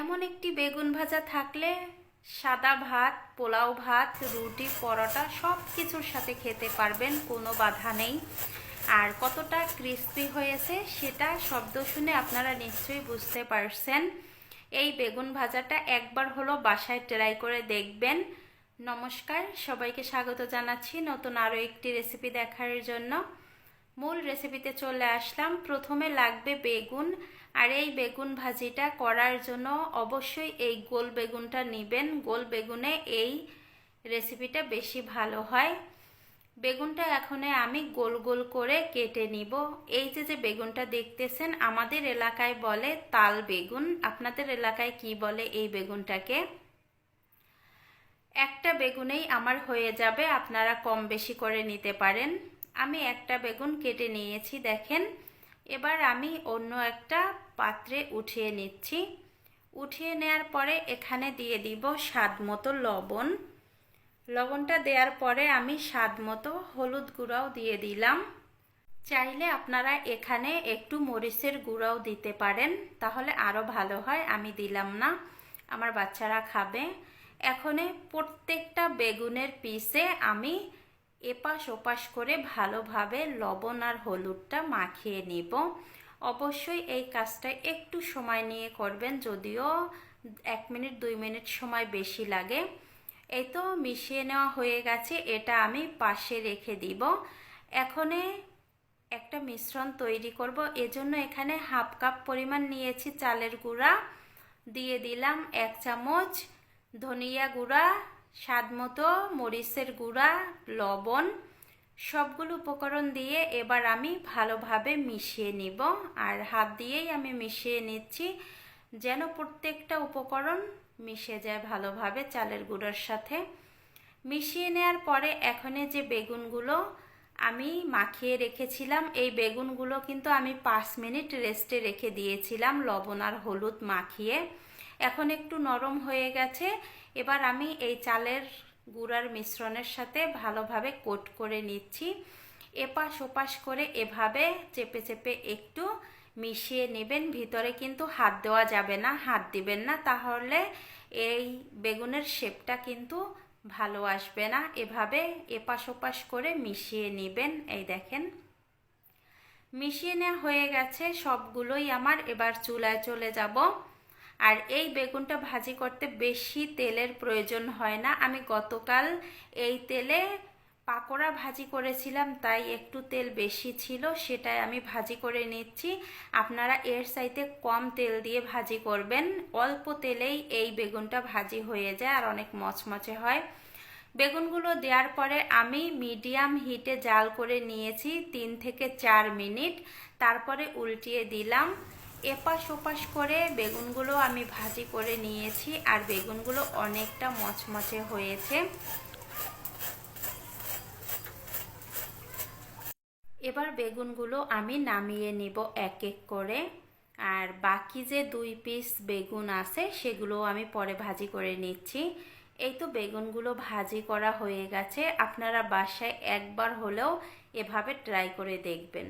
এমন একটি বেগুন ভাজা থাকলে সাদা ভাত, পোলাও ভাত, রুটি, পরোটা সব কিছুর সাথে খেতে পারবেন, কোনো বাধা নেই। আর কতটা ক্রিস্পি হয়েছে সেটা শব্দ শুনে আপনারা নিশ্চয়ই বুঝতে পারছেন। এই বেগুন ভাজাটা একবার হলো বাসায় ট্রাই করে দেখবেন। নমস্কার, সবাইকে স্বাগত জানাচ্ছি নতুন আরও একটি রেসিপি দেখার জন্য। মূল রেসিপিতে চলে আসলাম। প্রথমে লাগবে বেগুন। আর এই বেগুন ভাজিটা করার জন্য অবশ্যই এই গোল বেগুনটা নেবেন। গোল বেগুনে এই রেসিপিটা বেশি ভালো হয়। বেগুনটা এখনে আমি গোল গোল করে কেটে নিব। এই যে যে বেগুনটা দেখতেছেন, আমাদের এলাকায় বলে তাল বেগুন। আপনাদের এলাকায় কি বলে এই বেগুনটাকে? একটা বেগুনেই আমার হয়ে যাবে। আপনারা কম বেশি করে নিতে পারেন। আমি একটা বেগুন কেটে নিয়েছি, দেখেন। এবার আমি অন্য একটা পাত্রে উঠিয়ে নিচ্ছি। উঠিয়ে নেওয়ার পরে এখানে দিয়ে দিব স্বাদ মতো লবণ। লবণটা দেওয়ার পরে আমি স্বাদ মতো হলুদ গুঁড়াও দিয়ে দিলাম। চাইলে আপনারা এখানে একটু মরিচের গুঁড়াও দিতে পারেন, তাহলে আরও ভালো হয়, আমি দিলাম না, আমার বাচ্চারা খাবে। এখনে প্রত্যেকটা বেগুনের পিসে আমি এপাশ ওপাশ করে ভালোভাবে লবণ আর হলুদটা মাখিয়ে নিব। অবশ্যই এই কাজটা একটু সময় নিয়ে করবেন, যদিও এক মিনিট, দুই মিনিট সময় বেশি লাগে। এই তো মিশিয়ে নেওয়া হয়ে গেছে, এটা আমি পাশে রেখে দিব। এখনে একটা মিশ্রণ তৈরি করব, এজন্য এখানে হাফ কাপ পরিমাণ নিয়েছি চালের গুঁড়া। দিয়ে দিলাম এক চামচ ধনিয়া গুঁড়া স্বাদ মতো, মরিচের গুঁড়া, লবণ, সবগুলো উপকরণ দিয়ে এবার আমি ভালোভাবে মিশিয়ে নিব। আর হাত দিয়েই আমি মিশিয়ে নিচ্ছি যেন প্রত্যেকটা উপকরণ মিশে যায় ভালোভাবে চালের গুঁড়োর সাথে। মিশিয়ে নেওয়ার পরে এখানে যে বেগুনগুলো আমি মাখিয়ে রেখেছিলাম, এই বেগুনগুলো কিন্তু আমি পাঁচ মিনিট রেস্টে রেখে দিয়েছিলাম লবণ আর হলুদ মাখিয়ে। এখন একটু নরম হয়ে গেছে। এবার আমি এই চালের গুঁড়ার মিশ্রণের সাথে ভালোভাবে কোট করে নিচ্ছি। এপাশ ওপাশ করে এভাবে চেপে চেপে একটু মিশিয়ে নেবেন। ভিতরে কিন্তু হাত দেওয়া যাবে না, হাত দিবেন না। তাহলে এই বেগুনের শেপটা কিন্তু ভালো আসবে না। এভাবে এপাশ ওপাশ করে মিশিয়ে নেবেন। এই দেখেন। মিশিয়ে নেওয়া হয়ে গেছে। সবগুলোই আমার এবার চুলায় চলে যাব। আর এই বেগুনটা ভাজি করতে বেশি তেলের প্রয়োজন হয় না। আমি গতকাল এই তেলে পাকোড়া ভাজি করেছিলাম, তাই একটু তেল বেশি ছিল, সেটাই আমি ভাজি করে নিচ্ছি। আপনারা এর সাইতে কম তেল দিয়ে ভাজি করবেন। অল্প তেলেই এই বেগুনটা ভাজি হয়ে যায় আর অনেক মচমচে হয়। বেগুনগুলো দেওয়ার পরে আমি মিডিয়াম হিটে জাল করে নিয়েছি, তিন থেকে চার মিনিট। তারপরে উল্টিয়ে দিলাম। এপাশ ওপাশ করে বেগুনগুলো আমি ভাজি করে নিয়েছি, আর বেগুনগুলো অনেকটা মচমচে হয়েছে। এবার বেগুনগুলো আমি নামিয়ে নিব এক এক করে, আর বাকি যে দুই পিস বেগুন আছে সেগুলো আমি পরে ভাজি করে নিচ্ছি। এই তো বেগুনগুলো ভাজি করা হয়ে গেছে, আপনারা বাসায় একবার হলেও এভাবে ট্রাই করে দেখবেন।